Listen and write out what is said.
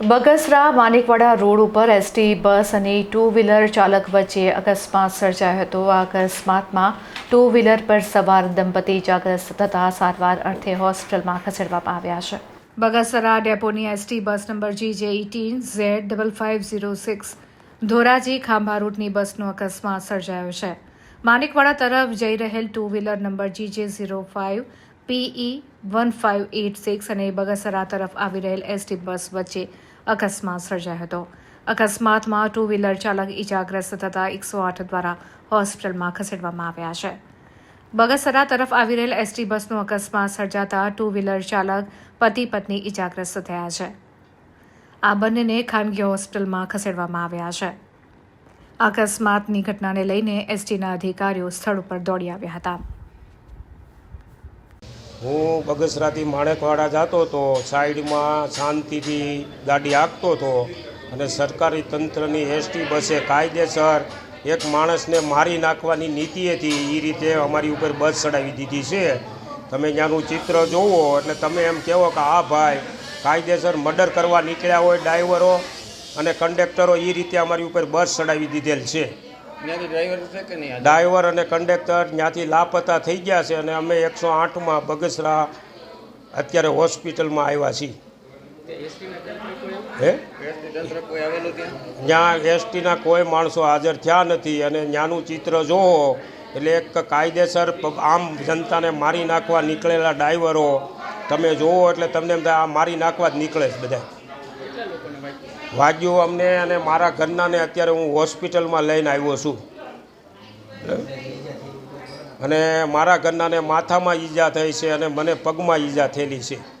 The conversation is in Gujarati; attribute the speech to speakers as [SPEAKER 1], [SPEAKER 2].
[SPEAKER 1] બગસરા માનિકવાડા રોડ ઉપર એસટી બસ અને ટુ વ્હીલર ચાલક વચ્ચે અકસ્માત સર્જાયો હતો. આ અકસ્માતમાં ટુ વ્હીલર પર સવાર દંપતી ઇજાગ્રસ્ત થતા સારવાર અર્થે હોસ્પિટલમાં ખસેડવામાં આવ્યા છે. Bagasara ડેપોની ST bus number G J eighteen Z double five zero six Dhoraji Khambha રૂટની બસનો અકસ્માત સર્જાયો છે. માણેકવાડા તરફ જઈ રહેલ two wheeler number G J zero five P E one five eight six અને બગસરા તરફ આવી રહેલ એસટી બસ વચ્ચે અકસ્માત સર્જાયો હતો. અકસ્માતમાં ટુ વ્હીલર ચાલક ઇજાગ્રસ્ત થતા એકસો આઠ દ્વારા હોસ્પિટલમાં ખસેડવામાં આવ્યા છે. બગસરા તરફ આવી રહેલ એસટી બસનો અકસ્માત સર્જાતા ટુ વ્હીલર ચાલક પતિ પત્ની ઇજાગ્રસ્ત થયા છે. આ બંનેને ખાનગી હોસ્પિટલમાં ખસેડવામાં આવ્યા છે. અકસ્માતની ઘટનાને લઈને એસટીના અધિકારીઓ સ્થળ ઉપર દોડી આવ્યા હતા.
[SPEAKER 2] હું બગસરાથી માણેકવાડા જતો હતો સાઈડમાં શાંતિથી ગાડી હાંકતો હતો અને સરકારી તંત્રની એસટી બસે કાયદેસર એક માણસને મારી નાખવાની નીતિ હતી એ રીતે અમારી ઉપર બસ ચડાવી દીધી છે. તમે ત્યાંનું ચિત્ર જોવો એટલે તમે એમ કહેવો કે આ ભાઈ કાયદેસર મર્ડર કરવા નીકળ્યા હોય, ડ્રાઈવરો અને કંડક્ટરો એ રીતે અમારી ઉપર બસ ચડાવી દીધેલ છે.
[SPEAKER 3] ડ્રાઈવર
[SPEAKER 2] અને કંડક્ટર ત્યાંથી લાપતા થઈ ગયા છે અને અમે એકસો આઠમાં બગસરા અત્યારે હોસ્પિટલમાં આવ્યા છીએ? હે?
[SPEAKER 3] ત્યાં?
[SPEAKER 2] એસટીના કોઈ માણસો હાજર થયા નથી અને ત્યાંનું ચિત્ર જોવો એટલે એક કાયદેસર આમ જનતાને મારી નાખવા નીકળેલા ડ્રાઈવરો તમે જોવો એટલે તમને આ મારી નાખવા જ નીકળે છે બધા. વાગ્યું અમને અને મારા ઘરનાને અત્યારે હું હોસ્પિટલમાં લઈને આવ્યો છું. અને મારા ઘરનાને માથામાં ઈજા થઈ છે અને મને પગમાં ઈજા થયેલી છે.